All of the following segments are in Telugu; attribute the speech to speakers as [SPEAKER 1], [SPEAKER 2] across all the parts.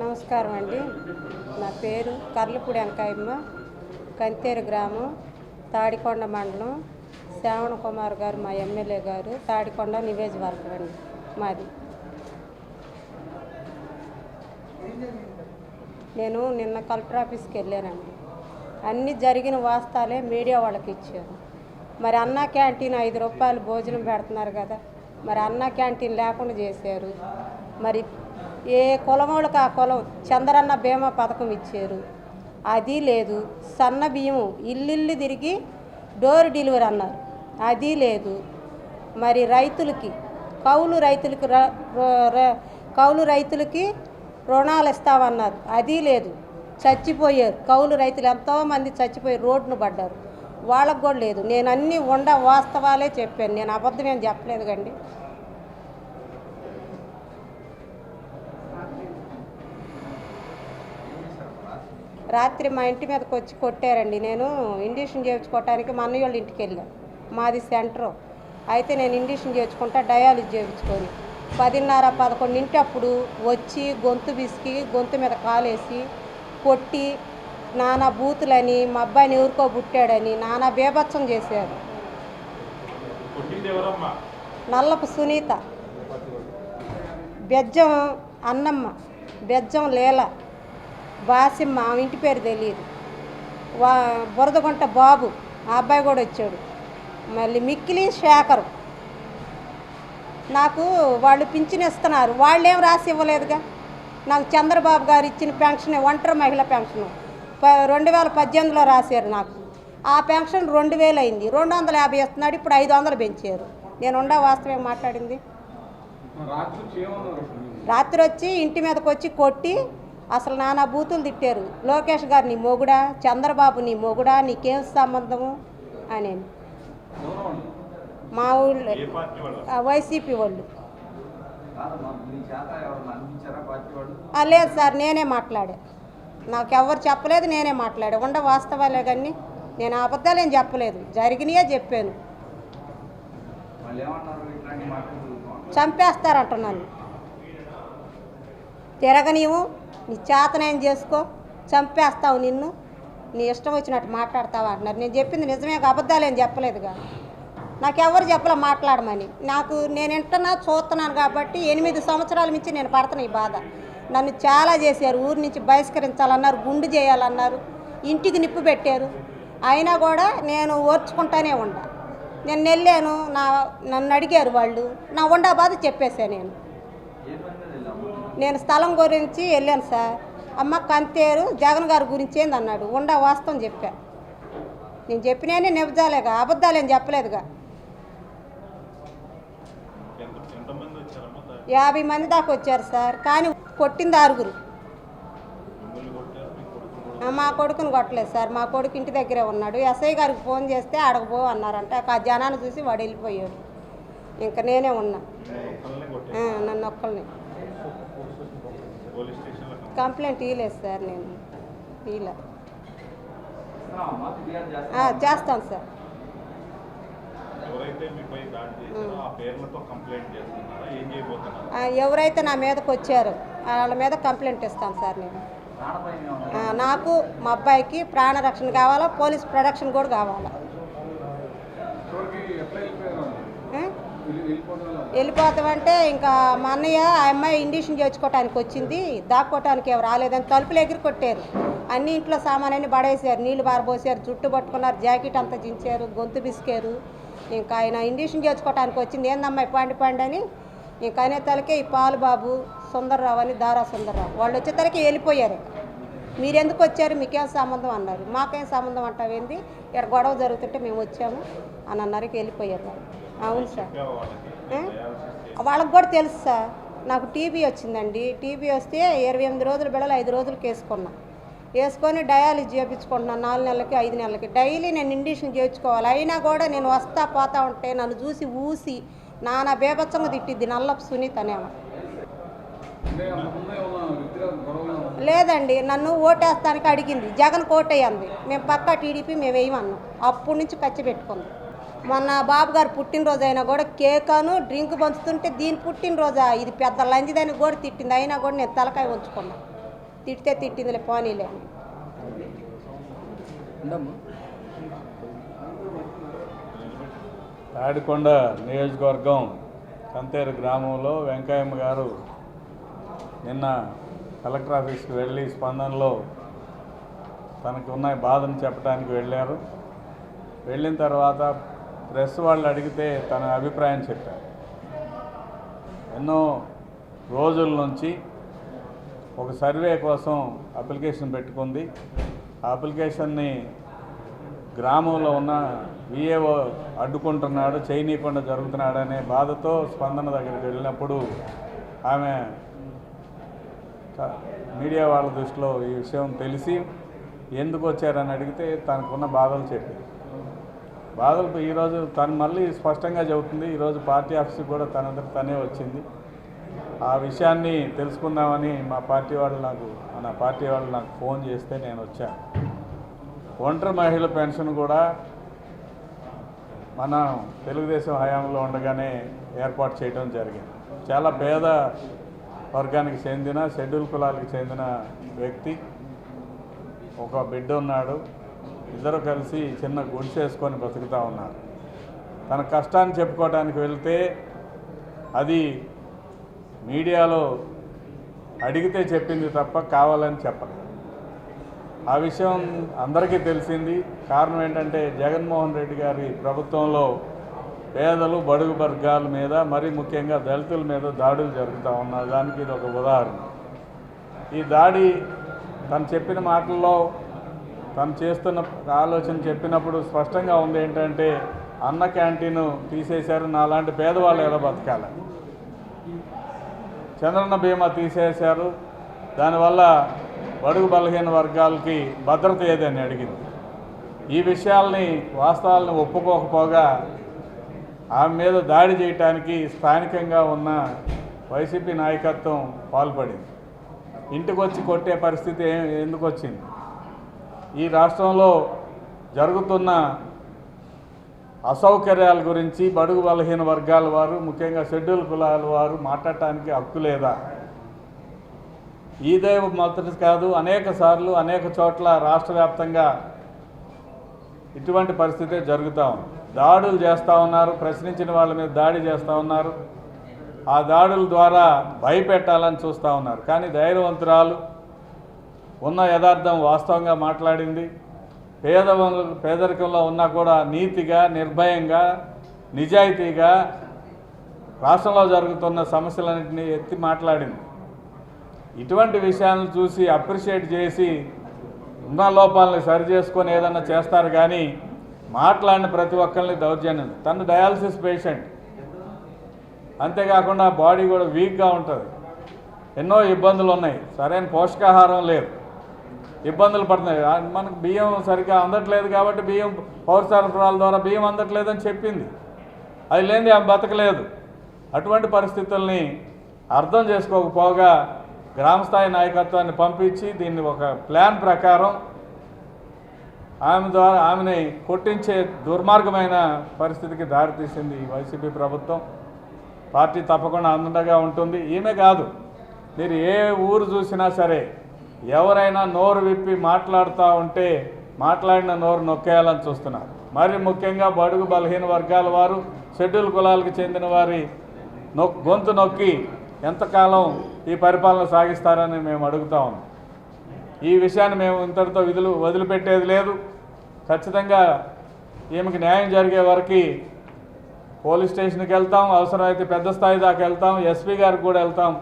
[SPEAKER 1] నమస్కారం అండి. నా పేరు కర్లపూడి వెంకాయమ్మ కంతేరు గ్రామం తాడికొండ మండలం శ్రావణ కుమార్ గారు మా ఎమ్మెల్యే గారు తాడికొండ నియోజకవర్గం అండి మాది. నేను నిన్న కలెక్టర్ ఆఫీస్కి వెళ్ళానండి. అన్నీ జరిగిన వాస్తాలే మీడియా వాళ్ళకి ఇచ్చారు. మరి అన్న క్యాంటీన్ ఐదు రూపాయలు భోజనం పెడుతున్నారు కదా మరి అన్న క్యాంటీన్ లేకుండా చేశారు. మరి ఏ కులం వాళ్ళకి ఆ కులం చంద్రన్న బీమా పథకం ఇచ్చారు? అది లేదు. సన్న బియ్యం ఇల్లు తిరిగి డోర్ డెలివరీ అన్నారు. అది లేదు. మరి రైతులకి కౌలు రైతులకి కౌలు రైతులకి రుణాలు ఇస్తామన్నారు. అది లేదు. చచ్చిపోయారు. కౌలు రైతులు ఎంతోమంది చచ్చిపోయి రోడ్డును పడ్డారు. వాళ్ళకు కూడా లేదు. నేను అన్నీ ఉండ వాస్తవాలే చెప్పాను. నేను అబద్ధం ఏం చెప్పలేదు కండి. రాత్రి మా ఇంటి మీదకి వచ్చి కొట్టారండి. నేను ఇండిషన్ చేయించుకోవటానికి మా అన్నయ్య వాళ్ళ ఇంటికి వెళ్ళాను మాది సెంటర్. అయితే నేను ఇండిషన్ చేయించుకుంటా డయాలిజ్ చేయించుకొని పదిన్నర పదకొండింటి అప్పుడు వచ్చి గొంతు బిసికి గొంతు మీద కాలేసి కొట్టి నానా బూతులని మా అబ్బాయిని ఎవరికో పుట్టాడని నానా బేభత్సం చేశారు. నల్లపు సునీత. బెజ్జం అన్నమ్మ. బెజ్జం లేల. బాసిమ్మ ఆమె ఇంటి పేరు తెలియదు వా బురదగుంట బాబు ఆ అబ్బాయి కూడా వచ్చాడు. మళ్ళీ మిక్కిలి శేఖరు. నాకు వాళ్ళు పింఛన్ ఇస్తున్నారు. వాళ్ళేం రాసి ఇవ్వలేదుగా? నాకు చంద్రబాబు గారు ఇచ్చిన పెన్షన్ ఒంటరి మహిళ పెన్షన్. ప రెండు వేల పద్దెనిమిదిలో రాశారు నాకు. ఆ పెన్షన్ రెండు వేలు అయింది. రెండు వందల యాభై ఇస్తున్నాడు. ఇప్పుడు ఐదు వందలు పెంచారు. నేను ఉండా వాస్తవం మాట్లాడింది? రాత్రి వచ్చి ఇంటి మీదకి వచ్చి కొట్టి అసలు నానా బూతులు తిట్టారు. లోకేష్ గారు నీ మొగుడా? చంద్రబాబు నీ మొగుడా? నీకేం సంబంధము? అని మా ఊళ్ళో
[SPEAKER 2] ఏ పార్టీ వాళ్ళు?
[SPEAKER 1] ఆ, వైసీపీ వాళ్ళు. లేదు సార్ నేనే మాట్లాడా. నాకు ఎవరు చెప్పలేదు నేనే మాట్లాడా. ఉండ వాస్తవాలే కానీ నేను అబద్ధాలు ఏం చెప్పలేదు. జరిగినాయే చెప్పాను.
[SPEAKER 3] వాళ్ళు ఏమన్నారు ఇట్లాంటి మాట్లాడుతున్నాం
[SPEAKER 1] చంపేస్తారంట నన్ను తిరగనీవు నీ చేతనేం చేసుకో? చంపేస్తావు నిన్ను. నీ ఇష్టం వచ్చినట్టు మాట్లాడతావా అంటున్నారు. నేను చెప్పింది నిజమే అబద్ధాలు ఏం చెప్పలేదుగా. నాకు చెప్పలే మాట్లాడమని. నాకు నేను వింటున్నా చూస్తున్నాను కాబట్టి ఎనిమిది సంవత్సరాల నుంచి నేను పడుతున్నా ఈ బాధ. నన్ను చాలా చేశారు. ఊరి నుంచి బహిష్కరించాలన్నారు గుండు చేయాలన్నారు ఇంటికి నిప్పు పెట్టారు. అయినా కూడా నేను ఓర్చుకుంటానే ఉండా. నేను వెళ్ళాను నా నన్ను అడిగారు వాళ్ళు. నా ఉండా బాధ చెప్పేశాను నేను
[SPEAKER 3] ఏ పని మీద వెళ్ళాము
[SPEAKER 1] నేను స్థలం గురించి వెళ్ళాను సార్. అమ్మ కంతేరు జగన్ గారి గురించి ఏంది అన్నాడు. ఉండా వాస్తవం చెప్పా. నేను చెప్పినానే నిబజాలేగా అబద్ధాలేం చెప్పలేదుగా. యాభై మంది దాకా వచ్చారు సార్. కానీ కొట్టింది ఆరుగురు.
[SPEAKER 2] మా కొడుకుని
[SPEAKER 1] కొట్టలేదు సార్. మా కొడుకు ఇంటి దగ్గరే ఉన్నాడు. ఎస్ఐ గారికి ఫోన్ చేస్తే అడగబో అన్నారంట. ఆ జనాన్ని చూసి వాడు వెళ్ళిపోయాడు. ఇంకా నేనే ఉన్నా. నన్ను ఒక్కళ్ళని. కంప్లైంట్? ఇవ్వలేదు సార్ నేను. ఆ,
[SPEAKER 3] చేస్తాం
[SPEAKER 1] చేస్తాను సార్.
[SPEAKER 2] ఎవరైతే మీపై దాడి చేశారో ఆ పేర్లతో కంప్లైంట్ చేస్తున్నారా? ఏం చేయబోతున్నారు?
[SPEAKER 1] ఆ, ఎవరైతే నా మీదకి వచ్చారో వాళ్ళ మీద కంప్లైంట్ ఇస్తాను సార్ నేను. నాకు మా అబ్బాయికి ప్రాణ రక్షణ కావాలా పోలీస్ ప్రొడక్షన్ కూడా కావాలా ఆ? వెళ్ళిపోతామంటే ఇంకా మా అన్నయ్య ఆ అమ్మాయి ఇండిషన్ చేర్చుకోవటానికి వచ్చింది. దాక్కోవటానికి ఎవరు రాలేదని తలుపులు ఎగిరి కొట్టారు అన్ని ఇంట్లో సామాన్ని పడేసారు నీళ్ళు బారబోసారు జుట్టు పట్టుకున్నారు జాకెట్ అంతా దించారు గొంతు బిసికారు. ఇంకా ఆయన ఇండిషన్ చేర్చుకోవటానికి వచ్చింది. ఏందమ్మాయి పండి పండి అని? ఇంకా అనే తలకే ఈ పాలు బాబు సుందర్రావు అని దారా సుందర్రావు. వాళ్ళు వచ్చే తలకి వెళ్ళిపోయారు మీరు ఎందుకు వచ్చారు? మీకేం సంబంధం అన్నారు. మాకేం సంబంధం అంటావేంది? ఇక్కడ గొడవ జరుగుతుంటే మేము వచ్చాము అని అన్నారు. వెళ్ళిపోయారు వాళ్ళు. అవును సార్.
[SPEAKER 2] వాళ్ళకి
[SPEAKER 1] కూడా తెలుసు సార్. నాకు టీబీ వచ్చిందండి. టీబీ వస్తే ఇరవై ఎనిమిది రోజులు బిడలు ఐదు రోజులకి వేసుకున్నా వేసుకొని డయాలిజ్ చేయించుకుంటున్నాను నాలుగు నెలలకి ఐదు నెలలకి. డైలీ నేను ఇండిషన్ చేయించుకోవాలి. అయినా కూడా నేను వస్తా పోతా ఉంటే నన్ను చూసి ఊసి నానా బేబచ్చంగా తిట్టిద్ది. నల్లపు సునీత అనేమో లేదండి. నన్ను ఓటేస్తానికి అడిగింది. జగన్ కోటేయంది మేము పక్కా టీడీపీ మేము వేయమన్నాం. అప్పటి నుంచి ఖర్చు పెట్టుకుంది. మొన్న బాబు గారు పుట్టినరోజు అయినా కూడా కేకను డ్రింక్ పంచుతుంటే దీని పుట్టినరోజా? ఇది పెద్ద లంజిదని కూడా తిట్టింది. అయినా కూడా నేను తలకాయ ఉంచుకున్నా తిట్టితే తిట్టిందిలే పోనీలే
[SPEAKER 4] తాడికొండ నియోజకవర్గం కంతేరు గ్రామంలో వెంకయ్యమ్మ గారు నిన్న కలెక్టర్ ఆఫీస్కి వెళ్ళి స్పందనలో తనకు ఉన్న బాధను చెప్పడానికి వెళ్ళారు. వెళ్ళిన తర్వాత ప్రెస్ వాళ్ళు అడిగితే తన అభిప్రాయం చెప్పారు. ఎన్నో రోజుల నుంచి ఒక సర్వే కోసం అప్లికేషన్ పెట్టుకుంది. ఆ అప్లికేషన్ని గ్రామంలో ఉన్న విఏఓ అడ్డుకుంటున్నాడు చేయనీయకుండా జరుగుతున్నాడు అనే బాధతో స్పందన దగ్గరికి వెళ్ళినప్పుడు ఆమె మీడియా వాళ్ళ దృష్టిలో ఈ విషయం తెలిసి ఎందుకు వచ్చారని అడిగితే తనకున్న బాధలు చెప్పింది బాధలు ఈరోజు తను మళ్ళీ స్పష్టంగా చెబుతుంది. ఈరోజు పార్టీ ఆఫీస్కి కూడా తనంతట తనే వచ్చింది. ఆ విషయాన్ని తెలుసుకుందామని మా పార్టీ వాళ్ళు నాకు నా పార్టీ వాళ్ళు నాకు ఫోన్ చేస్తే నేను వచ్చాను ఒంటరి మహిళల పెన్షన్ కూడా మన తెలుగుదేశం హయాంలో ఉండగానే ఏర్పాటు చేయడం జరిగింది. చాలా పేద వర్గానికి చెందిన షెడ్యూల్ కులాలకు చెందిన వ్యక్తి. ఒక బిడ్డ ఉన్నాడు. ఇద్దరు కలిసి చిన్న గుడిసేసుకొని బ్రతుకుతూ ఉన్నారు. తన కష్టాన్ని చెప్పుకోవడానికి వెళ్తే అది మీడియాలో అడిగితే చెప్పింది తప్ప కావాలని చెప్పలేదు. ఆ విషయం అందరికీ తెలిసింది. కారణం ఏంటంటే జగన్మోహన్ రెడ్డి గారి ప్రభుత్వంలో పేదలు బడుగు వర్గాల మీద మరీ ముఖ్యంగా దళితుల మీద దాడులు జరుగుతూ ఉన్నాయి దానికి ఇది ఒక ఉదాహరణ. ఈ దాడి తను చెప్పిన మాటల్లో తను చేస్తున్న ఆలోచన చెప్పినప్పుడు స్పష్టంగా ఉంది ఏంటంటే అన్న క్యాంటీన్ తీసేశారు నాలాంటి పేదవాళ్ళు ఎలా బతకాలి? చంద్రన్న బీమా తీసేశారు దానివల్ల బడుగు బలహీన వర్గాలకి భద్రత ఏదని అడిగింది. ఈ విషయాల్ని వాస్తవాలను ఒప్పుకోకపోగా ఆమె మీద దాడి చేయటానికి స్థానికంగా ఉన్న వైసీపీ నాయకత్వం పాల్పడింది. ఇంటికి వచ్చి కొట్టే పరిస్థితి ఎందుకు వచ్చింది ఈ రాష్ట్రంలో జరుగుతున్న అసౌకర్యాల గురించి బడుగు బలహీన వర్గాల వారు ముఖ్యంగా షెడ్యూల్ కులాల వారు మాట్లాడటానికి హక్కు లేదా? ఇదే మొదటి కాదు. అనేక సార్లు అనేక చోట్ల రాష్ట్ర వ్యాప్తంగా ఇటువంటి పరిస్థితే జరుగుతూ ఉంది. దాడులు చేస్తూ ఉన్నారు. ప్రశ్నించిన వాళ్ళ మీద దాడి చేస్తూ ఉన్నారు. ఆ దాడుల ద్వారా భయపెట్టాలని చూస్తూ ఉన్నారు. కానీ ధైర్యవంతురాలు ఉన్న యథార్థం వాస్తవంగా మాట్లాడింది. పేద పేదరికంలో ఉన్నా కూడా నీతిగా నిర్భయంగా నిజాయితీగా రాష్ట్రంలో జరుగుతున్న సమస్యలన్నింటినీ ఎత్తి మాట్లాడింది. ఇటువంటి విషయాలను చూసి అప్రిషియేట్ చేసి ఉన్న లోపాలని సరిచేసుకొని ఏదన్నా చేస్తారు కానీ మాట్లాడిన ప్రతి ఒక్కరిని దౌర్జన్యం. తను డయాలసిస్ పేషెంట్. అంతేకాకుండా బాడీ కూడా వీక్గా ఉంటుంది. ఎన్నో ఇబ్బందులు ఉన్నాయి. సరైన పోషకాహారం లేదు. ఇబ్బందులు పడుతున్నాయి. మనకు బియ్యం సరిగ్గా అందట్లేదు కాబట్టి బియ్యం పౌర సరఫరాల ద్వారా బియ్యం అందట్లేదని చెప్పింది. అది లేనిది ఆమె బతకలేదు. అటువంటి పరిస్థితుల్ని అర్థం చేసుకోకపోగా గ్రామస్థాయి నాయకత్వాన్ని పంపించి దీన్ని ఒక ప్లాన్ ప్రకారం ఆమె ద్వారా ఆమెని కొట్టించే దుర్మార్గమైన పరిస్థితికి దారితీసింది వైసీపీ ప్రభుత్వం. పార్టీ తప్పకుండా అందంగా ఉంటుంది. ఈమె కాదు. మీరు ఏ ఊరు చూసినా సరే ఎవరైనా నోరు విప్పి మాట్లాడుతూ ఉంటే మాట్లాడిన నోరు నొక్కేయాలని చూస్తున్నారు. మరి ముఖ్యంగా బడుగు బలహీన వర్గాల వారు షెడ్యూల్ కులాలకు చెందిన వారి నొ గొంతు నొక్కి ఎంతకాలం ఈ పరిపాలన సాగిస్తారని మేము అడుగుతా ఉన్నాం. ఈ విషయాన్ని మేము ఇంతటితో విధులు వదిలిపెట్టేది లేదు. ఖచ్చితంగా ఈమెకి న్యాయం జరిగే వరకు పోలీస్ స్టేషన్కి వెళ్తాం అవసరమైతే పెద్ద స్థాయి దాకా వెళ్తాం ఎస్పీ గారికి కూడా వెళ్తాం.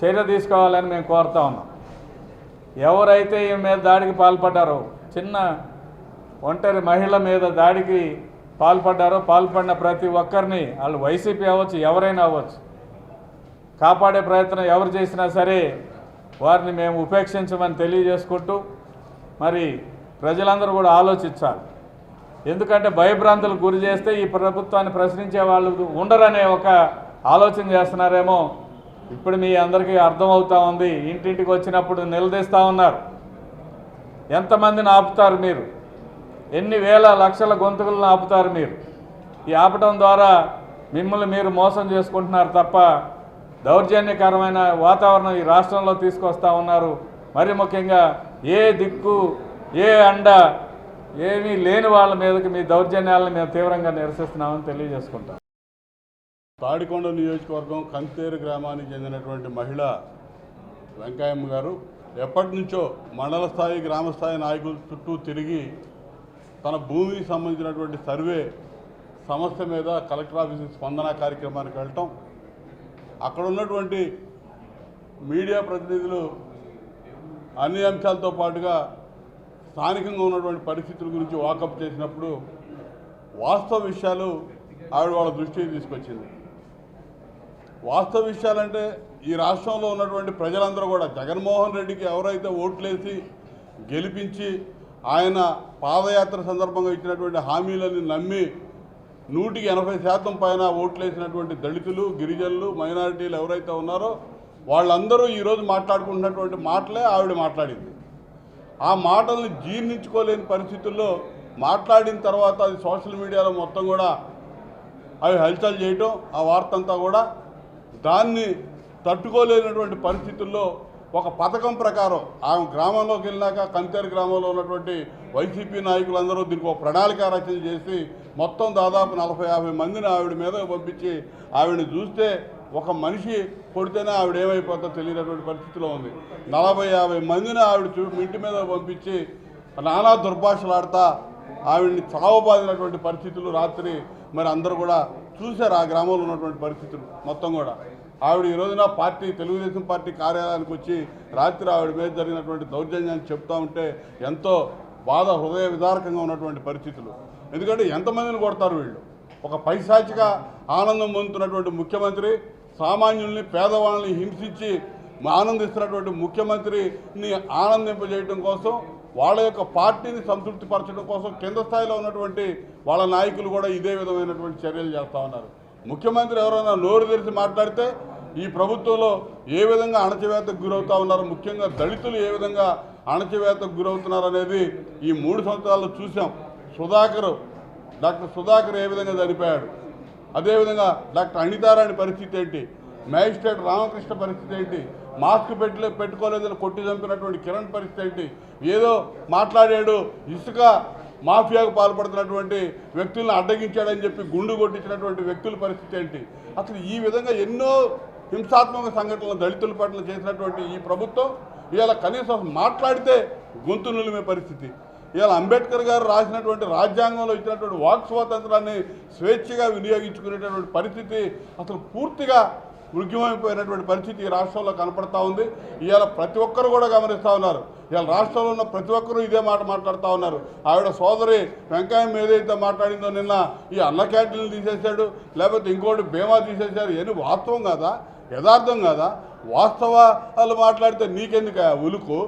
[SPEAKER 4] చర్య తీసుకోవాలని మేము కోరుతా ఉన్నాం. ఎవరైతే ఈ మీద దాడికి పాల్పడ్డారో చిన్న ఒంటరి మహిళ మీద దాడికి పాల్పడ్డారో పాల్పడిన ప్రతి ఒక్కరిని వాళ్ళు వైసీపీ అవ్వచ్చు ఎవరైనా అవ్వచ్చు. కాపాడే ప్రయత్నం ఎవరు చేసినా సరే వారిని మేము ఉపేక్షించమని తెలియజేసుకుంటూ మరి ప్రజలందరూ కూడా ఆలోచించాలి. ఎందుకంటే భయభ్రాంతులకు గురి చేస్తే ఈ ప్రభుత్వాన్ని ప్రశ్నించే వాళ్ళు ఉండరనే ఒక ఆలోచన చేస్తున్నారేమో ఇప్పుడు మీ అందరికీ అర్థమవుతా ఉంది. ఇంటింటికి వచ్చినప్పుడు నిలదీస్తూ ఉన్నారు. ఎంతమందిని ఆపుతారు మీరు? ఎన్ని వేల లక్షల గొంతుకులను ఆపుతారు మీరు? ఈ ఆపటం ద్వారా మిమ్మల్ని మీరు మోసం చేసుకుంటున్నారు తప్ప దౌర్జన్యకరమైన వాతావరణం ఈ రాష్ట్రంలో తీసుకొస్తా ఉన్నారు. మరి ముఖ్యంగా ఏ దిక్కు ఏ అండ ఏమీ లేని వాళ్ళ మీదకి మీ దౌర్జన్యాలను మేము తీవ్రంగా నిరసిస్తున్నామని తెలియజేసుకుంటాం.
[SPEAKER 5] తాడికొండ నియోజకవర్గం కంతేరు గ్రామానికి చెందినటువంటి మహిళ వెంకయ్యమ్మ గారు ఎప్పటి నుంచో మండల స్థాయి గ్రామస్థాయి నాయకుల చుట్టూ తిరిగి తన భూమికి సంబంధించినటువంటి సర్వే సమస్య మీద కలెక్టర్ ఆఫీస్ స్పందన కార్యక్రమానికి వెళ్ళటం అక్కడ ఉన్నటువంటి మీడియా ప్రతినిధులు అన్ని అంశాలతో పాటుగా స్థానికంగా ఉన్నటువంటి పరిస్థితుల గురించి వాకప్ చేసినప్పుడు వాస్తవ విషయాలు ఆవిడ వాళ్ళ దృష్టికి తీసుకొచ్చింది. వాస్తవ విషయాలంటే ఈ రాష్ట్రంలో ఉన్నటువంటి ప్రజలందరూ కూడా జగన్మోహన్ రెడ్డికి ఎవరైతే ఓట్లేసి గెలిపించి ఆయన పాదయాత్ర సందర్భంగా ఇచ్చినటువంటి హామీలను నమ్మి నూటికి ఎనభై శాతం పైన ఓట్లేసినటువంటి దళితులు గిరిజనులు మైనారిటీలు ఎవరైతే ఉన్నారో వాళ్ళందరూ ఈరోజు మాట్లాడుకుంటున్నటువంటి మాటలే ఆవిడ మాట్లాడింది. ఆ మాటల్ని జీర్ణించుకోలేని పరిస్థితుల్లో మాట్లాడిన తర్వాత అది సోషల్ మీడియాలో మొత్తం కూడా అవి హల్చల్ చేయటం ఆ వార్త అంతా కూడా దాన్ని తట్టుకోలేనటువంటి పరిస్థితుల్లో ఒక పథకం ప్రకారం ఆ గ్రామంలోకి వెళ్ళినాక కంతేరు గ్రామంలో ఉన్నటువంటి వైసీపీ నాయకులందరూ దీనికి ఒక ప్రణాళిక రచన చేసి మొత్తం దాదాపు నలభై యాభై మందిని ఆవిడ మీద పంపించి ఆవిడని చూస్తే ఒక మనిషి కొడితేనే ఆవిడ ఏమైపోతుందో తెలియనటువంటి పరిస్థితిలో ఉంది. నలభై యాభై మందిని ఆవిడ చూ ఇంటి మీద పంపించి నానా దుర్భాషలాడతా ఆవిడ్ని చావబాదినటువంటి పరిస్థితులు రాత్రి మరి అందరూ కూడా చూశారు ఆ గ్రామంలో ఉన్నటువంటి పరిస్థితులు మొత్తం కూడా. ఆవిడ ఈ రోజున పార్టీ తెలుగుదేశం పార్టీ కార్యాలయానికి వచ్చి రాత్రి ఆవిడ మీద జరిగినటువంటి దౌర్జన్యాన్ని చెప్తా ఉంటే ఎంతో బాధ హృదయ విదారకంగా ఉన్నటువంటి పరిస్థితులు. ఎందుకంటే ఎంతమందిని కొడతారు వీళ్ళు? ఒక పైశాచిక ఆనందం పొందుతున్నటువంటి ముఖ్యమంత్రి సామాన్యుల్ని పేదవాళ్ళని హింసించి ఆనందిస్తున్నటువంటి ముఖ్యమంత్రిని ఆనందింపజేయడం కోసం వాళ్ళ యొక్క పార్టీని సంతృప్తిపరచడం కోసం కింద స్థాయిలో ఉన్నటువంటి వాళ్ళ నాయకులు కూడా ఇదే విధమైనటువంటి చర్యలు చేస్తూ ఉన్నారు. ముఖ్యమంత్రి ఎవరైనా నోరు తెరిచి మాట్లాడితే ఈ ప్రభుత్వంలో ఏ విధంగా అణచివేతకు గురవుతూ ఉన్నారు ముఖ్యంగా దళితులు ఏ విధంగా అణచివేతకు గురవుతున్నారు అనేది ఈ మూడు సంవత్సరాల్లో చూసాం. సుధాకర్ డాక్టర్ సుధాకర్ ఏ విధంగా చనిపోయాడు? అదేవిధంగా డాక్టర్ అనితారాణి పరిస్థితి ఏంటి? మ్యాజిస్ట్రేట్ రామకృష్ణ పరిస్థితి ఏంటి? మాస్క్ పెట్టలే పెట్టుకోలేదని కొట్టి చంపినటువంటి కిరణ్ పరిస్థితి ఏంటి? ఏదో మాట్లాడాడు ఇసుక మాఫియాకు పాల్పడుతున్నటువంటి వ్యక్తులను అడ్డగించాడని చెప్పి గుండు కొట్టించినటువంటి వ్యక్తుల పరిస్థితి ఏంటి? అసలు ఈ విధంగా ఎన్నో హింసాత్మక సంఘటనలు దళితుల పట్ల చేసినటువంటి ఈ ప్రభుత్వం ఇవాళ కనీసం మాట్లాడితే గొంతు నులిమే పరిస్థితి. ఇవాళ అంబేద్కర్ గారు రాసినటువంటి రాజ్యాంగంలో ఇచ్చినటువంటి వాక్ స్వాతంత్రాన్ని స్వేచ్ఛగా వినియోగించుకునేటటువంటి పరిస్థితి అసలు పూర్తిగా మృగ్యమైపోయినటువంటి పరిస్థితి ఈ రాష్ట్రంలో కనపడతా ఉంది. ఇవాళ ప్రతి ఒక్కరు కూడా గమనిస్తూ ఉన్నారు. ఇవాళ రాష్ట్రంలో ఉన్న ప్రతి ఒక్కరూ ఇదే మాట మాట్లాడుతూ ఉన్నారు. ఆవిడ సోదరి వెంకయ్యం ఏదైతే మాట్లాడిందో నిన్న ఈ అన్న క్యాంటీన్లు తీసేశాడు లేకపోతే ఇంకోటి బీమా తీసేశారు ఇవన్నీ వాస్తవం కాదా? యథార్థం కాదా? వాస్తవాలు మాట్లాడితే నీకెందుకు ఆ ఉలుకు?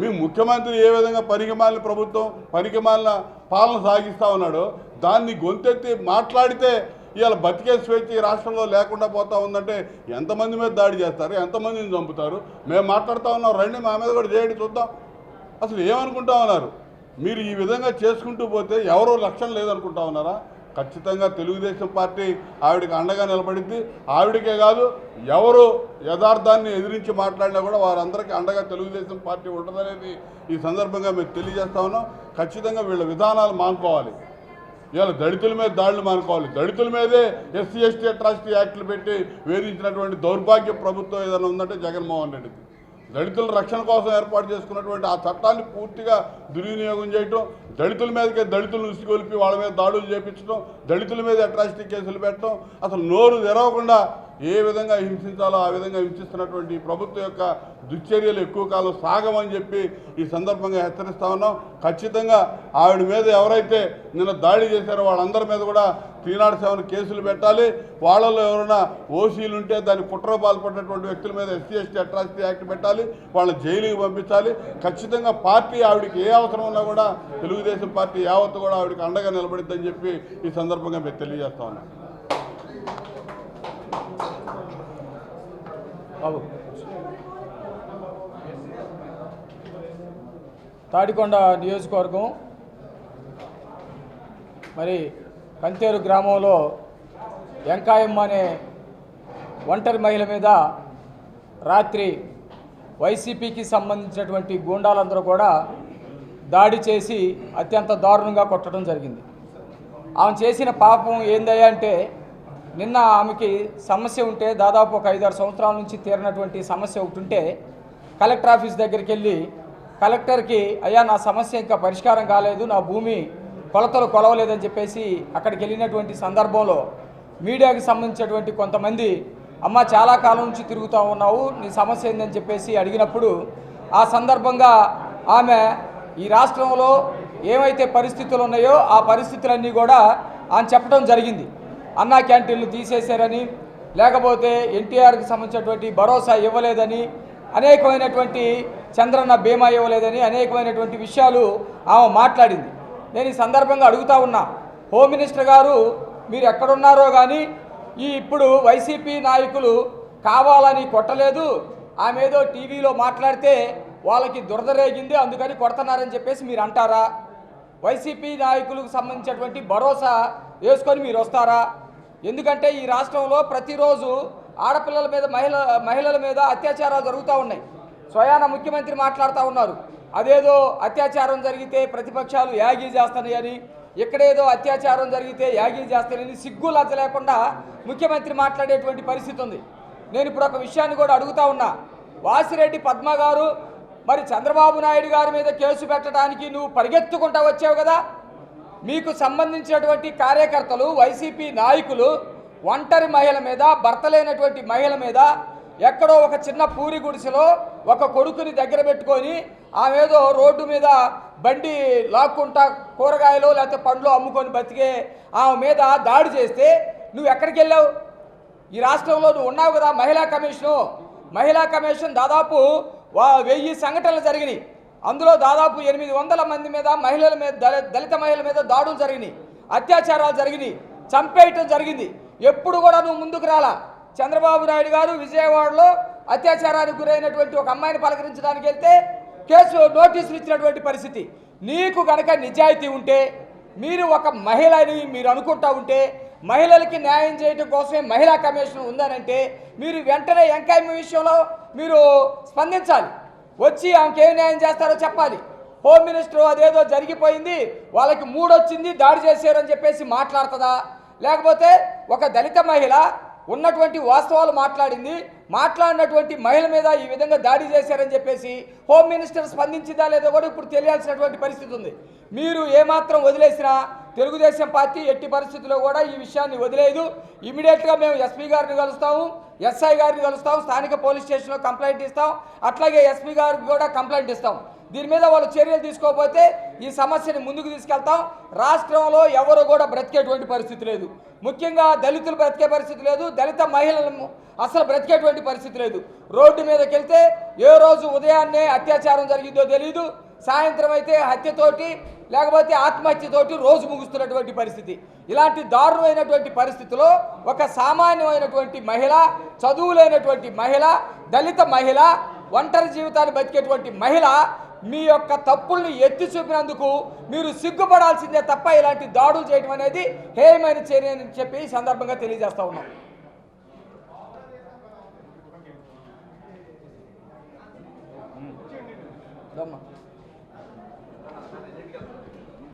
[SPEAKER 5] మీ ముఖ్యమంత్రి ఏ విధంగా పనికిమాలిన ప్రభుత్వం పనికిమాలిన పాలన సాగిస్తూ ఉన్నాడో దాన్ని గొంతెత్తి మాట్లాడితే ఇవాళ బతికే స్వేచ్ఛ ఈ రాష్ట్రంలో లేకుండా పోతా ఉందంటే ఎంతమంది మీద దాడి చేస్తారు? ఎంతమందిని చంపుతారు? మేము మాట్లాడుతూ ఉన్నాం రండి మా మీద కూడా చేయండి చూద్దాం. అసలు ఏమనుకుంటా ఉన్నారు? మీరు ఈ విధంగా చేసుకుంటూ పోతే ఎవరో లక్ష్యం లేదనుకుంటా ఉన్నారా? ఖచ్చితంగా తెలుగుదేశం పార్టీ ఆవిడకి అండగా నిలబడింది. ఆవిడకే కాదు ఎవరు యథార్థాన్ని ఎదిరించి మాట్లాడినా కూడా వారందరికీ అండగా తెలుగుదేశం పార్టీ ఉండదనేది ఈ సందర్భంగా మేము తెలియజేస్తా ఉన్నాం. ఖచ్చితంగా వీళ్ళ విధానాలు మానుకోవాలి. ఇవాళ దళితుల మీద దాడులు మానుకోవాలి. దళితుల మీదే ఎస్సీ ఎస్టీ అట్రాసిటీ యాక్ట్లు పెట్టి వేధించినటువంటి దౌర్భాగ్య ప్రభుత్వం ఏదైనా ఉందంటే జగన్మోహన్ రెడ్డిది. దళితుల రక్షణ కోసం ఏర్పాటు చేసుకున్నటువంటి ఆ చట్టాన్ని పూర్తిగా దుర్వినియోగం చేయటం దళితుల మీదకే దళితులను ఉసిగొలిపి వాళ్ళ మీద దాడులు చేపించడం దళితుల మీద అట్రాసిటీ కేసులు పెట్టడం అసలు నోరు తెరవకుండా ఏ విధంగా హింసించాలో ఆ విధంగా హింసిస్తున్నటువంటి ప్రభుత్వం యొక్క దుశ్చర్యలు ఎక్కువ కాలం సాగమని చెప్పి ఈ సందర్భంగా హెచ్చరిస్తా ఉన్నాం. ఖచ్చితంగా ఆవిడ మీద ఎవరైతే నిన్న దాడి చేశారో వాళ్ళందరి మీద కూడా త్రీనాడు సెవెన్ కేసులు పెట్టాలి. వాళ్ళలో ఎవరైనా ఓసీలు ఉంటే దాని కుట్ర పాల్పడినటువంటి వ్యక్తుల మీద ఎస్సీ ఎస్టీ అట్రాసిటీ యాక్ట్ పెట్టాలి. వాళ్ళని జైలుకి పంపించాలి. ఖచ్చితంగా పార్టీ ఆవిడకి ఏ అవసరం ఉన్నా కూడా తెలుగుదేశం పార్టీ యావత్తు కూడా ఆవిడకి అండగా నిలబడిద్దని చెప్పి ఈ సందర్భంగా మేము తెలియజేస్తా ఉన్నాం.
[SPEAKER 6] తాడికొండ నియోజకవర్గం. మరి కంతేరు గ్రామంలో వెంకాయమ్మ అనే ఒంటరి మహిళ మీద రాత్రి వైసీపీకి సంబంధించినటువంటి గూండాలందరూ కూడా దాడి చేసి అత్యంత దారుణంగా కొట్టడం జరిగింది. ఆమె చేసిన పాపం ఏందయ్యా అంటే నిన్న ఆమెకి సమస్య ఉంటే దాదాపు ఒక ఐదారు సంవత్సరాల నుంచి తీరినటువంటి సమస్య ఒకటి ఉంటే కలెక్టర్ ఆఫీస్ దగ్గరికి వెళ్ళి కలెక్టర్కి అయ్యా నా సమస్య ఇంకా పరిష్కారం కాలేదు నా భూమి కొలతలు కొలవలేదని చెప్పేసి అక్కడికి వెళ్ళినటువంటి సందర్భంలో మీడియాకి సంబంధించినటువంటి కొంతమంది అమ్మ చాలా కాలం నుంచి తిరుగుతూ ఉన్నావు నీ సమస్య ఏందని చెప్పేసి అడిగినప్పుడు ఆ సందర్భంగా ఆమె ఈ రాష్ట్రంలో ఏమైతే పరిస్థితులు ఉన్నాయో ఆ పరిస్థితులన్నీ కూడా ఆయన చెప్పడం జరిగింది. అన్నా క్యాంటీన్లు తీసేశారని లేకపోతే ఎన్టీఆర్కి సంబంధించినటువంటి భరోసా ఇవ్వలేదని అనేకమైనటువంటి చంద్రన్న బీమా ఇవ్వలేదని అనేకమైనటువంటి విషయాలు ఆమె మాట్లాడింది. నేను ఈ సందర్భంగా అడుగుతా ఉన్నా. హోమ్ మినిస్టర్ గారు మీరు ఎక్కడున్నారో కానీ ఈ ఇప్పుడు వైసీపీ నాయకులు కావాలని కొట్టలేదు. ఆమె ఏదో టీవీలో మాట్లాడితే వాళ్ళకి దురదరేగింది అందుకని కొడతన్నారని చెప్పేసి మీరు అంటారా? వైసీపీ నాయకులకు సంబంధించినటువంటి భరోసా వేసుకొని మీరు వస్తారా? ఎందుకంటే ఈ రాష్ట్రంలో ప్రతిరోజు ఆడపిల్లల మీద మహిళ మహిళల మీద అత్యాచారాలు జరుగుతూ ఉన్నాయి. స్వయాన ముఖ్యమంత్రి మాట్లాడుతూ ఉన్నారు. అదేదో అత్యాచారం జరిగితే ప్రతిపక్షాలు యాగీ చేస్తాయని ఇక్కడేదో అత్యాచారం జరిగితే యాగీ చేస్తానని సిగ్గు లజ్జ లేకుండా ముఖ్యమంత్రి మాట్లాడేటువంటి పరిస్థితి ఉంది. నేను ఇప్పుడు ఒక విషయాన్ని కూడా అడుగుతా ఉన్నా. వాసిరెడ్డి పద్మ గారు మరి చంద్రబాబు నాయుడు గారి మీద కేసు పెట్టడానికి నువ్వు పరిగెత్తుకుంటా వచ్చావు కదా? మీకు సంబంధించినటువంటి కార్యకర్తలు వైసీపీ నాయకులు ఒంటరి మహిళ మీద భర్త లేనటువంటి మహిళ మీద ఎక్కడో ఒక చిన్న పూరి గుడిసెలో ఒక కొడుకుని దగ్గర పెట్టుకొని ఆమెదో రోడ్డు మీద బండి లాక్కుంటా కూరగాయలు లేకపోతే పండ్లు అమ్ముకొని బతికే ఆమె మీద దాడి చేస్తే నువ్వు ఎక్కడికి వెళ్ళావు? ఈ రాష్ట్రంలో నువ్వు ఉన్నావు కదా మహిళా కమిషను. మహిళా కమిషన్ దాదాపు వా- వెయ్యి సంఘటనలు జరిగినాయి. అందులో దాదాపు ఎనిమిది వందల మంది మీద మహిళల మీద దళిత మహిళల మీద దాడులు జరిగినాయి. అత్యాచారాలు జరిగినాయి. చంపేయటం జరిగింది. ఎప్పుడు కూడా నువ్వు ముందుకు రాలా? చంద్రబాబు నాయుడు గారు విజయవాడలో అత్యాచారానికి గురైనటువంటి ఒక అమ్మాయిని పలకరించడానికి వెళ్తే కేసు నోటీసులు ఇచ్చినటువంటి పరిస్థితి. నీకు గనక నిజాయితీ ఉంటే మీరు ఒక మహిళని మీరు అనుకుంటా ఉంటే మహిళలకి న్యాయం చేయడం కోసమే మహిళా కమిషన్ ఉందనంటే మీరు వెంటనే ఎంకాయమ్మ విషయంలో మీరు స్పందించాలి. వచ్చి ఆమెకి ఏం న్యాయం చేస్తారో చెప్పాలి. హోమ్ మినిస్టర్ అదేదో జరిగిపోయింది వాళ్ళకి మూడొచ్చింది దాడి చేశారని చెప్పేసి మాట్లాడుతుందా? లేకపోతే ఒక దళిత మహిళ ఉన్నటువంటి వాస్తవాలు మాట్లాడింది. మాట్లాడినటువంటి మహిళ మీద ఈ విధంగా దాడి చేశారని చెప్పేసి హోమ్ మినిస్టర్ స్పందించిందా లేదో కూడా ఇప్పుడు తెలియాల్సినటువంటి పరిస్థితి ఉంది. మీరు ఏమాత్రం వదిలేసినా తెలుగుదేశం పార్టీ ఎట్టి పరిస్థితుల్లో కూడా ఈ విషయాన్ని వదిలేదు. ఇమీడియట్గా మేము ఎస్పీ గారిని కలుస్తాము ఎస్ఐ గారిని కలుస్తాం స్థానిక పోలీస్ స్టేషన్లో కంప్లైంట్ ఇస్తాం అట్లాగే ఎస్పీ గారికి కూడా కంప్లైంట్ ఇస్తాం. దీని మీద వాళ్ళు చర్యలు తీసుకోకపోతే ఈ సమస్యని ముందుకు తీసుకెళ్తాం. రాష్ట్రంలో ఎవరు కూడా బ్రతికేటువంటి పరిస్థితి లేదు. ముఖ్యంగా దళితులు బ్రతికే పరిస్థితి లేదు. దళిత మహిళలు అసలు బ్రతికేటువంటి పరిస్థితి లేదు. రోడ్డు మీదకి వెళ్తే ఏ రోజు ఉదయాన్నే అత్యాచారం జరిగిందో తెలియదు సాయంత్రం అయితే హత్యతోటి లేకపోతే ఆత్మహత్యతోటి రోజు ముగుస్తున్నటువంటి పరిస్థితి. ఇలాంటి దారుణమైనటువంటి పరిస్థితిలో ఒక సామాన్యమైనటువంటి మహిళ చదువులైనటువంటి మహిళ దళిత మహిళ ఒంటరి జీవితాన్ని బతికేటువంటి మహిళ మీ యొక్క తప్పుల్ని ఎత్తి చూపినందుకు మీరు సిగ్గుపడాల్సిందే తప్ప ఇలాంటి దాడులు చేయడం అనేది హేయమైన చర్య అని చెప్పి సందర్భంగా తెలియజేస్తా ఉన్నాం. దమ్మా.